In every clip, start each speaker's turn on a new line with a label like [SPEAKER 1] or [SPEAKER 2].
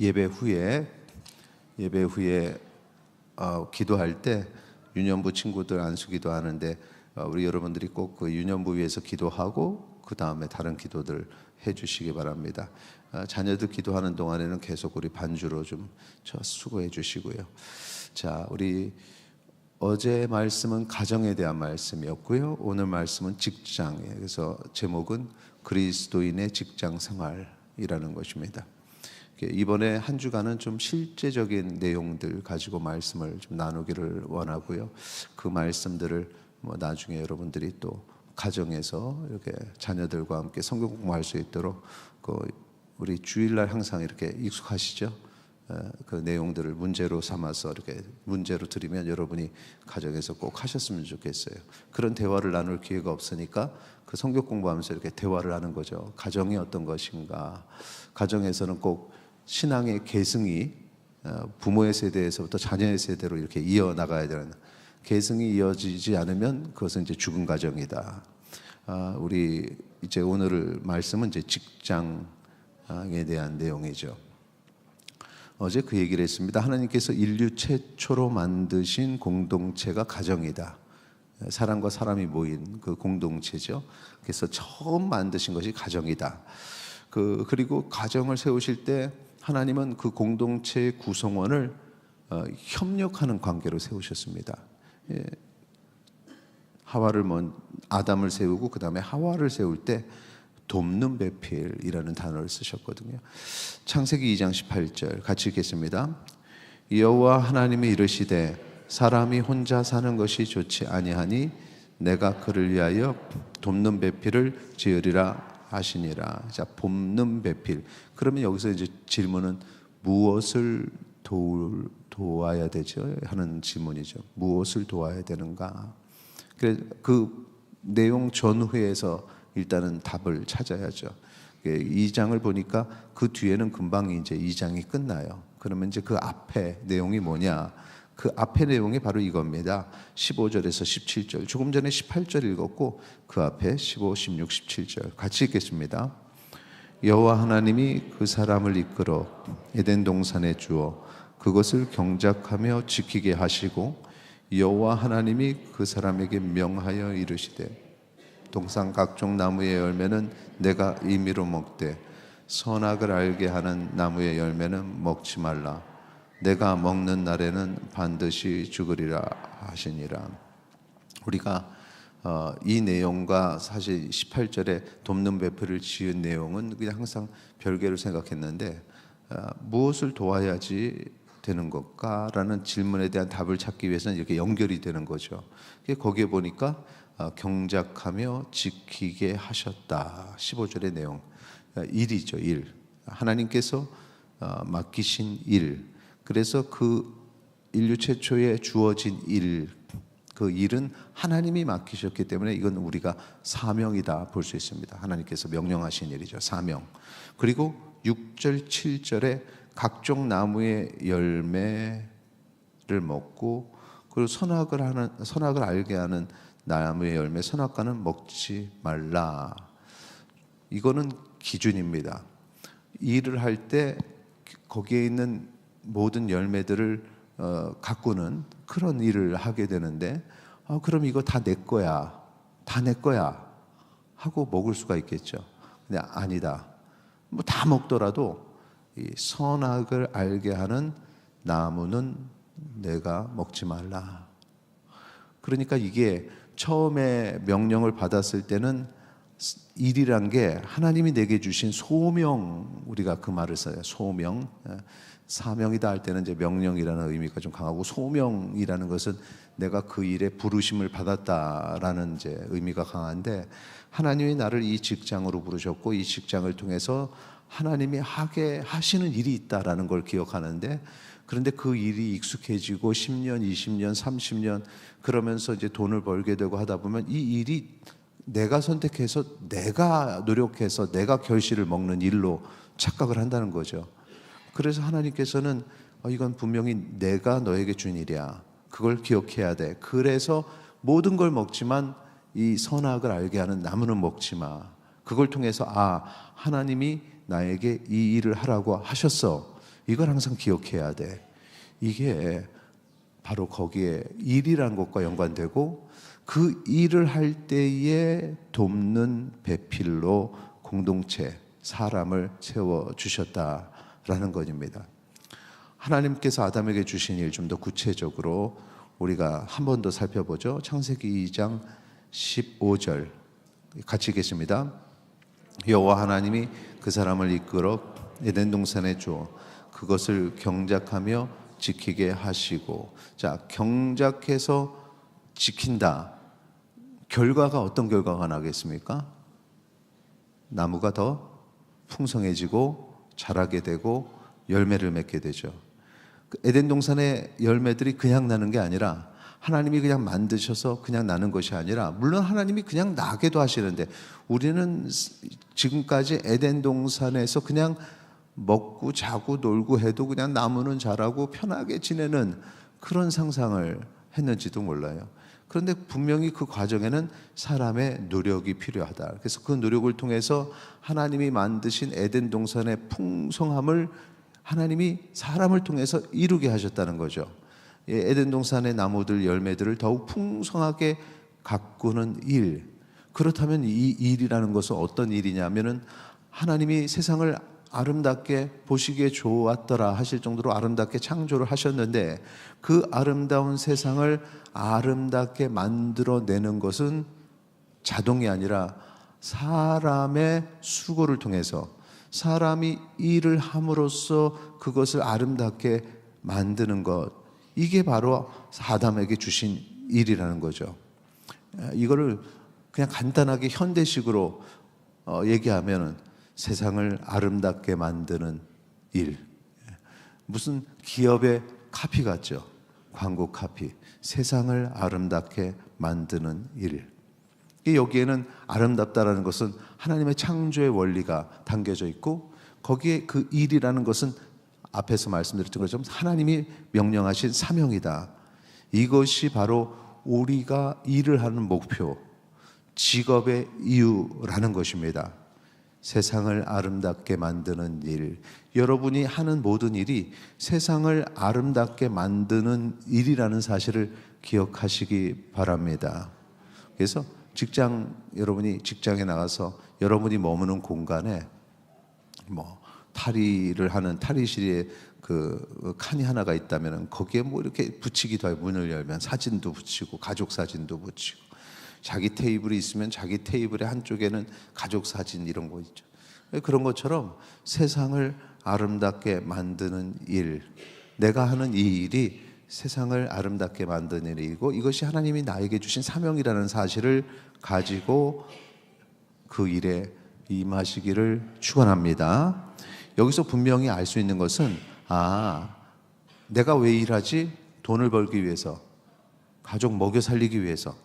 [SPEAKER 1] 예배 후에 예배 후에 어, 기도할 때 유년부 친구들 안수기도 하는데 어, 우리 여러분들이 꼭 그 유년부 위해서 기도하고 그 다음에 다른 기도들 해주시기 바랍니다. 어, 자녀들 기도하는 동안에는 계속 우리 반주로 좀 수고해 주시고요. 자, 우리 어제 말씀은 가정에 대한 말씀이었고요. 오늘 말씀은 직장에 그래서 제목은 그리스도인의 직장 생활이라는 것입니다. 이번에 한 주간은 좀 실제적인 내용들 가지고 말씀을 좀 나누기를 원하고요. 그 말씀들을 뭐 나중에 여러분들이 또 가정에서 이렇게 자녀들과 함께 성경 공부할 수 있도록 그 우리 주일날 항상 이렇게 익숙하시죠? 그 내용들을 문제로 삼아서 이렇게 문제로 드리면 여러분이 가정에서 꼭 하셨으면 좋겠어요. 그런 대화를 나눌 기회가 없으니까 그 성경 공부하면서 이렇게 대화를 하는 거죠. 가정이 어떤 것인가? 가정에서는 꼭 신앙의 계승이 어, 부모의 세대에서부터 자녀의 세대로 이렇게 이어 나가야 되는 계승이 이어지지 않으면 그것은 이제 죽은 가정이다. 아, 우리 이제 오늘 말씀은 이제 직장에 대한 내용이죠. 어제 그 얘기를 했습니다. 하나님께서 인류 최초로 만드신 공동체가 가정이다. 사람과 사람이 모인 그 공동체죠. 그래서 처음 만드신 것이 가정이다. 그 그리고 가정을 세우실 때 하나님은 그 공동체의 구성원을 어, 협력하는 관계로 세우셨습니다. 예. 하와를 먼 아담을 세우고 그 다음에 하와를 세울 때 돕는 배필이라는 단어를 쓰셨거든요. 창세기 2장 18절 같이 읽겠습니다. 여호와 하나님이 이르시되 사람이 혼자 사는 것이 좋지 아니하니 내가 그를 위하여 돕는 배필을 지으리라 하시니라. 자, 돕는 배필. 그러면 여기서 이제 질문은 무엇을 도, 도와야 되죠? 하는 질문이죠. 무엇을 도와야 되는가? 그 내용 전후에서 일단은 답을 찾아야죠. 이 장을 보니까 그 뒤에는 금방 이제 이 장이 끝나요. 그러면 이제 그 앞에 내용이 뭐냐? 그 앞에 내용이 바로 이겁니다. 15절에서 17절. 조금 전에 18절 읽었고 그 앞에 15, 16, 17절 같이 읽겠습니다. 여호와 하나님이 그 사람을 이끌어 에덴 동산에 주어 그것을 경작하며 지키게 하시고 여호와 하나님이 그 사람에게 명하여 이르시되 동산 각종 나무의 열매는 내가 임의로 먹되 선악을 알게 하는 나무의 열매는 먹지 말라. 내가 먹는 날에는 반드시 죽으리라 하시니라. 우리가 어, 이 내용과 사실 18절에 돕는 배표를 지은 내용은 그냥 항상 별개로 생각했는데 어, 무엇을 도와야지 되는 것까라는 질문에 대한 답을 찾기 위해서는 이렇게 연결이 되는 거죠. 거기에 보니까 어, 경작하며 지키게 하셨다. 15절의 내용. 어, 일이죠, 일. 하나님께서 어, 맡기신 일. 그래서 그 인류 최초에 주어진 일, 그 일은 하나님이 맡기셨기 때문에 이건 우리가 사명이다 볼 수 있습니다. 하나님께서 명령하신 일이죠. 사명. 그리고 6절, 7절에 각종 나무의 열매를 먹고 그리고 선악을 하는 선악을 알게 하는 나무의 열매 선악과는 먹지 말라. 이거는 기준입니다. 일을 할 때 거기에 있는 모든 열매들을 어, 가꾸는 그런 일을 하게 되는데 아, 그럼 이거 다 내 거야. 다 내 거야. 하고 먹을 수가 있겠죠. 근데 아니다. 뭐 다 먹더라도 이 선악을 알게 하는 나무는 내가 먹지 말라. 그러니까 이게 처음에 명령을 받았을 때는 일이란 게 하나님이 내게 주신 소명 우리가 그 말을 써요. 소명 예. 사명이다 할 때는 이제 명령이라는 의미가 좀 강하고 소명이라는 것은 내가 그 일에 부르심을 받았다라는 이제 의미가 강한데 하나님이 나를 이 직장으로 부르셨고 이 직장을 통해서 하나님이 하게 하시는 일이 있다라는 걸 기억하는데 그런데 그 일이 익숙해지고 10년, 20년, 30년 그러면서 이제 돈을 벌게 되고 하다 보면 이 일이 내가 선택해서 내가 노력해서 내가 결실을 먹는 일로 착각을 한다는 거죠. 그래서 하나님께서는 어, 이건 분명히 내가 너에게 준 일이야. 그걸 기억해야 돼. 그래서 모든 걸 먹지만 이 선악을 알게 하는 나무는 먹지 마. 그걸 통해서 아 하나님이 나에게 이 일을 하라고 하셨어. 이걸 항상 기억해야 돼. 이게 바로 거기에 일이라는 것과 연관되고 그 일을 할 때에 돕는 배필로 공동체 사람을 세워 주셨다라는 것입니다. 하나님께서 아담에게 주신 일 좀 더 구체적으로 우리가 한 번 더 살펴보죠. 창세기 2장 15절 같이 읽겠습니다. 여호와 하나님이 그 사람을 이끌어 에덴 동산에 주어 그것을 경작하며 지키게 하시고 자 경작해서 지킨다 결과가 어떤 결과가 나겠습니까? 나무가 더 풍성해지고 자라게 되고 열매를 맺게 되죠. 그 에덴 동산의 열매들이 그냥 나는 게 아니라 하나님이 그냥 만드셔서 그냥 나는 것이 아니라 물론 하나님이 그냥 나게도 하시는데 우리는 지금까지 에덴 동산에서 그냥 먹고 자고 놀고 해도 그냥 나무는 자라고 편하게 지내는 그런 상상을 했는지도 몰라요. 그런데 분명히 그 과정에는 사람의 노력이 필요하다. 그래서 그 노력을 통해서 하나님이 만드신 에덴 동산의 풍성함을 하나님이 사람을 통해서 이루게 하셨다는 거죠. 예, 에덴 동산의 나무들 열매들을 더욱 풍성하게 가꾸는 일. 그렇다면 이 일이라는 것은 어떤 일이냐면은 하나님이 세상을 아름답게 보시기에 좋았더라 하실 정도로 아름답게 창조를 하셨는데 그 아름다운 세상을 아름답게 만들어내는 것은 자동이 아니라 사람의 수고를 통해서 사람이 일을 함으로써 그것을 아름답게 만드는 것 이게 바로 아담에게 주신 일이라는 거죠. 이거를 그냥 간단하게 현대식으로 어, 얘기하면은 세상을 아름답게 만드는 일. 무슨 기업의 카피 같죠? 광고 카피. 세상을 아름답게 만드는 일. 여기에는 아름답다라는 것은 하나님의 창조의 원리가 담겨져 있고 거기에 그 일이라는 것은 앞에서 말씀드렸던 것처럼 하나님이 명령하신 사명이다. 이것이 바로 우리가 일을 하는 목표, 직업의 이유라는 것입니다. 세상을 아름답게 만드는 일, 여러분이 하는 모든 일이 세상을 아름답게 만드는 일이라는 사실을 기억하시기 바랍니다. 그래서 직장 여러분이 직장에 나가서 여러분이 머무는 공간에 뭐 탈의를 하는 탈의실에 그 칸이 하나가 있다면 거기에 뭐 이렇게 붙이기도 하고 문을 열면 사진도 붙이고 가족 사진도 붙이고 자기 테이블이 있으면 자기 테이블의 한쪽에는 가족 사진 이런 거 있죠. 그런 것처럼 세상을 아름답게 만드는 일, 내가 하는 이 일이 세상을 아름답게 만드는 일이고 이것이 하나님이 나에게 주신 사명이라는 사실을 가지고 그 일에 임하시기를 축원합니다. 여기서 분명히 알 수 있는 것은 아, 내가 왜 일하지? 돈을 벌기 위해서, 가족 먹여 살리기 위해서.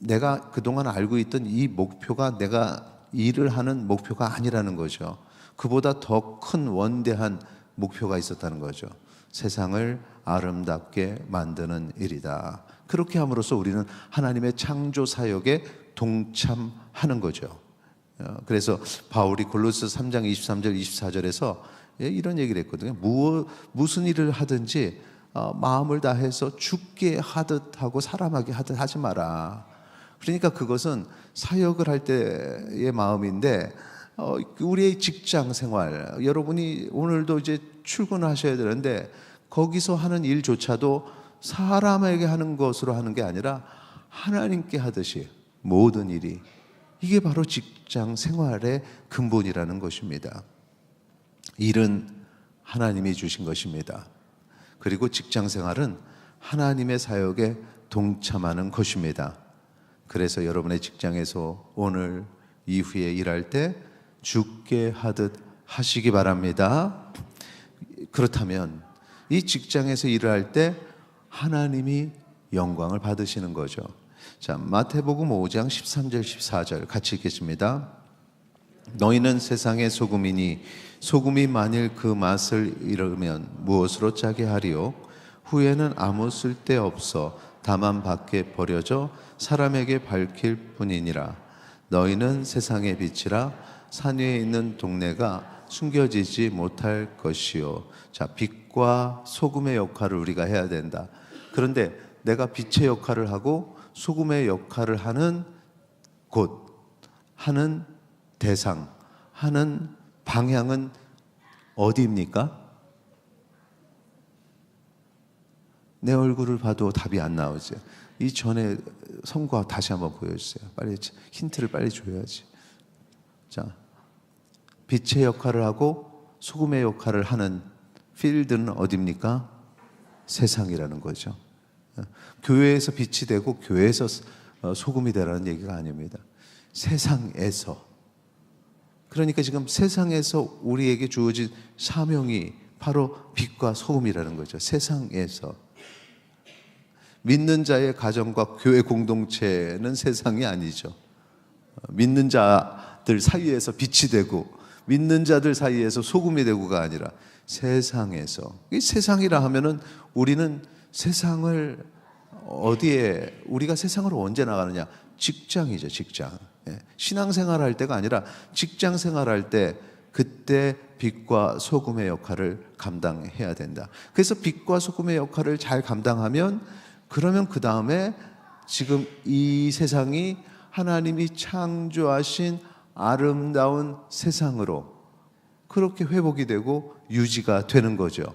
[SPEAKER 1] 내가 그동안 알고 있던 이 목표가 내가 일을 하는 목표가 아니라는 거죠. 그보다 더 큰 원대한 목표가 있었다는 거죠. 세상을 아름답게 만드는 일이다. 그렇게 함으로써 우리는 하나님의 창조 사역에 동참하는 거죠. 어, 그래서 바울이 골로스 3장 23절 24절에서 예, 이런 얘기를 했거든요. 무, 무슨 일을 하든지 어, 마음을 다해서 죽게 하듯 하고 사람하게 하듯 하지 마라. 그러니까 그것은 사역을 할 때의 마음인데 어, 우리의 직장 생활 여러분이 오늘도 이제 출근하셔야 되는데 거기서 하는 일조차도 사람에게 하는 것으로 하는 게 아니라 하나님께 하듯이 모든 일이 이게 바로 직장 생활의 근본이라는 것입니다. 일은 하나님이 주신 것입니다. 그리고 직장 생활은 하나님의 사역에 동참하는 것입니다. 그래서 여러분의 직장에서 오늘 이후에 일할 때 죽게 하듯 하시기 바랍니다. 그렇다면 이 직장에서 일을 할 때 하나님이 영광을 받으시는 거죠. 자, 마태복음 5장 13절 14절 같이 읽겠습니다. 너희는 세상의 소금이니 소금이 만일 그 맛을 잃으면 무엇으로 짜게 하리요? 후에는 아무 쓸데 없어 다만 밖에 버려져 사람에게 밝힐 뿐이니라. 너희는 세상의 빛이라 산 위에 있는 동네가 숨겨지지 못할 것이요. 자, 빛과 소금의 역할을 우리가 해야 된다. 그런데 내가 빛의 역할을 하고 소금의 역할을 하는 곳, 하는 대상, 하는 방향은 어디입니까? 내 얼굴을 봐도 답이 안 나오죠. 이 전에 성과 다시 한번 보여주세요. 빨리 힌트를 빨리 줘야지. 자, 빛의 역할을 하고 소금의 역할을 하는 필드는 어디입니까? 세상이라는 거죠. 교회에서 빛이 되고 교회에서 어, 소금이 되라는 얘기가 아닙니다. 세상에서. 그러니까 지금 세상에서 우리에게 주어진 사명이 바로 빛과 소금이라는 거죠. 세상에서. 믿는 자의 가정과 교회 공동체는 세상이 아니죠. 믿는 자들 사이에서 빛이 되고 믿는 자들 사이에서 소금이 되고가 아니라 세상에서 이 세상이라 하면은 우리는 세상을 어디에 우리가 세상으로 언제 나가느냐 직장이죠 직장 예. 신앙생활 할 때가 아니라 직장 생활할 때 그때 빛과 소금의 역할을 감당해야 된다. 그래서 빛과 소금의 역할을 잘 감당하면 그러면 그 다음에 지금 이 세상이 하나님이 창조하신 아름다운 세상으로 그렇게 회복이 되고 유지가 되는 거죠.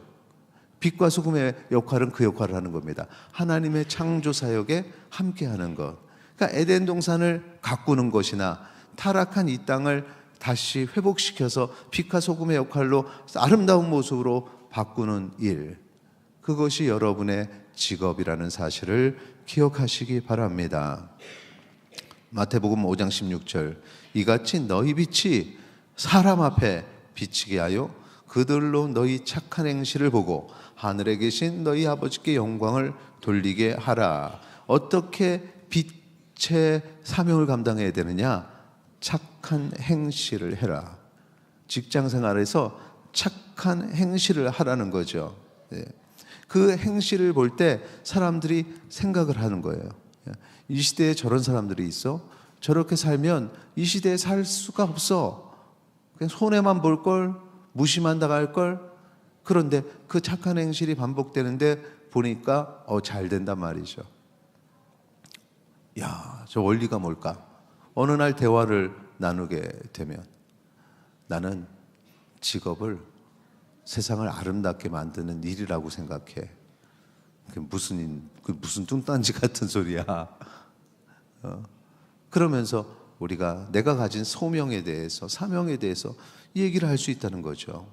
[SPEAKER 1] 빛과 소금의 역할은 그 역할을 하는 겁니다. 하나님의 창조 사역에 함께 하는 것. 그러니까 에덴 동산을 가꾸는 것이나 타락한 이 땅을 다시 회복시켜서 빛과 소금의 역할로 아름다운 모습으로 바꾸는 일. 그것이 여러분의 직업이라는 사실을 기억하시기 바랍니다. 마태복음 5장 16절 이같이 너희 빛이 사람 앞에 비치게 하여 그들로 너희 착한 행실을 보고 하늘에 계신 너희 아버지께 영광을 돌리게 하라. 어떻게 빛의 사명을 감당해야 되느냐? 착한 행실을 해라. 직장 생활에서 착한 행실을 하라는 거죠. 네. 그 행실을 볼 때 사람들이 생각을 하는 거예요. 이 시대에 저런 사람들이 있어? 저렇게 살면 이 시대에 살 수가 없어. 그냥 손해만 볼 걸, 무시만 당할 걸. 그런데 그 착한 행실이 반복되는데 보니까 어, 잘 된단 말이죠. 야, 저 원리가 뭘까? 어느 날 대화를 나누게 되면 나는 직업을 세상을 아름답게 만드는 일이라고 생각해. 그 무슨 그 무슨 뚱딴지 같은 소리야. 어. 그러면서 우리가 내가 가진 소명에 대해서 사명에 대해서 얘기를 할 수 있다는 거죠.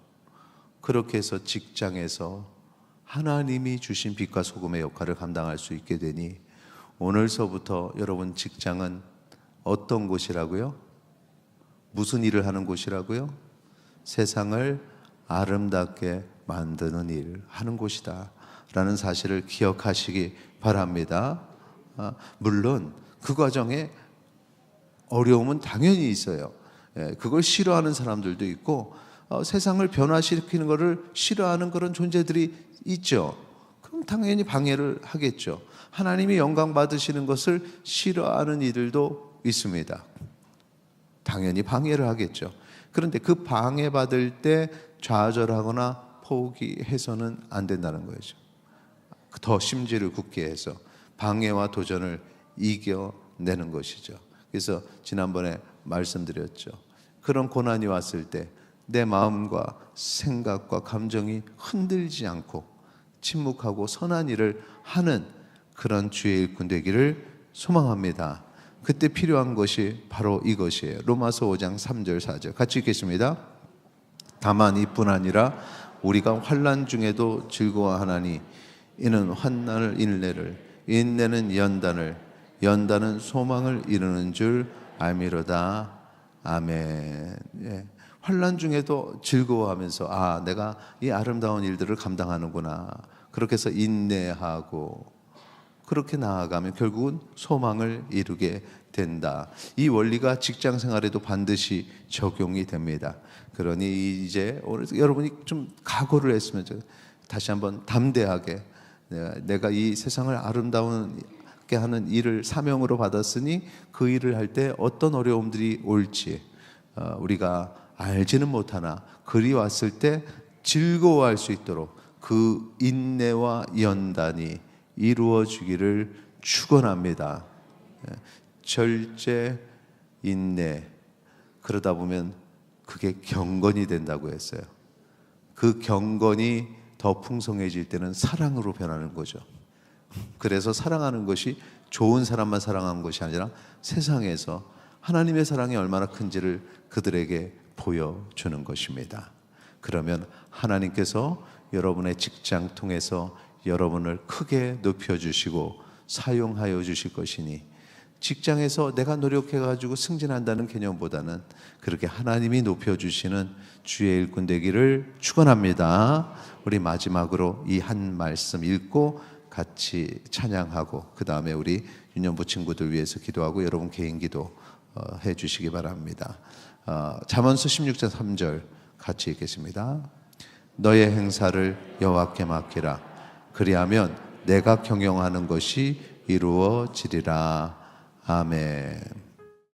[SPEAKER 1] 그렇게 해서 직장에서 하나님이 주신 빛과 소금의 역할을 감당할 수 있게 되니 오늘서부터 여러분 직장은 어떤 곳이라고요? 무슨 일을 하는 곳이라고요? 세상을 아름답게 만드는 일 하는 곳이다. 라는 사실을 기억하시기 바랍니다. 아, 물론 그 과정에 어려움은 당연히 있어요. 예, 그걸 싫어하는 사람들도 있고 어, 세상을 변화시키는 것을 싫어하는 그런 존재들이 있죠. 그럼 당연히 방해를 하겠죠. 하나님이 영광 받으시는 것을 싫어하는 이들도 있습니다. 당연히 방해를 하겠죠. 그런데 그 방해받을 때 좌절하거나 포기해서는 안 된다는 거죠. 더 심지를 굳게 해서 방해와 도전을 이겨내는 것이죠. 그래서 지난번에 말씀드렸죠. 그런 고난이 왔을 때 내 마음과 생각과 감정이 흔들지 않고 침묵하고 선한 일을 하는 그런 주의 일꾼 되기를 소망합니다. 그때 필요한 것이 바로 이것이에요. 로마서 5장 3절 4절 같이 읽겠습니다. 다만 이뿐 아니라 우리가 환난 중에도 즐거워하나니 이는 환난을 인내를 인내는 연단을 연단은 소망을 이루는 줄 알미로다 아멘. 예. 환난 중에도 즐거워하면서 아 내가 이 아름다운 일들을 감당하는구나 그렇게 해서 인내하고 그렇게 나아가면 결국은 소망을 이루게 된다. 이 원리가 직장 생활에도 반드시 적용이 됩니다. 그러니 이제 오늘 여러분이 좀 각오를 했으면 다시 한번 담대하게 내가 이 세상을 아름다운게 하는 일을 사명으로 받았으니 그 일을 할 때 어떤 어려움들이 올지 어, 우리가 알지는 못하나 그리 왔을 때 즐거워할 수 있도록 그 인내와 연단이 이루어지기를 축원합니다. 예, 절제, 인내 그러다 보면 그게 경건이 된다고 했어요. 그 경건이 더 풍성해질 때는 사랑으로 변하는 거죠. 그래서 사랑하는 것이 좋은 사람만 사랑하는 것이 아니라 세상에서 하나님의 사랑이 얼마나 큰지를 그들에게 보여주는 것입니다. 그러면 하나님께서 여러분의 직장 통해서 여러분을 크게 높여주시고 사용하여 주실 것이니 직장에서 내가 노력해가지고 승진한다는 개념보다는 그렇게 하나님이 높여주시는 주의 일꾼 되기를 축원합니다. 우리 마지막으로 이 한 말씀 읽고 같이 찬양하고 그 다음에 우리 유년부 친구들 위해서 기도하고 여러분 개인 기도 어, 해주시기 바랍니다. 어, 잠언서 16장 3절 같이 읽겠습니다. 너의 행사를 여호와께 맡기라. 그리하면 내가 경영하는 것이 이루어지리라. 아멘.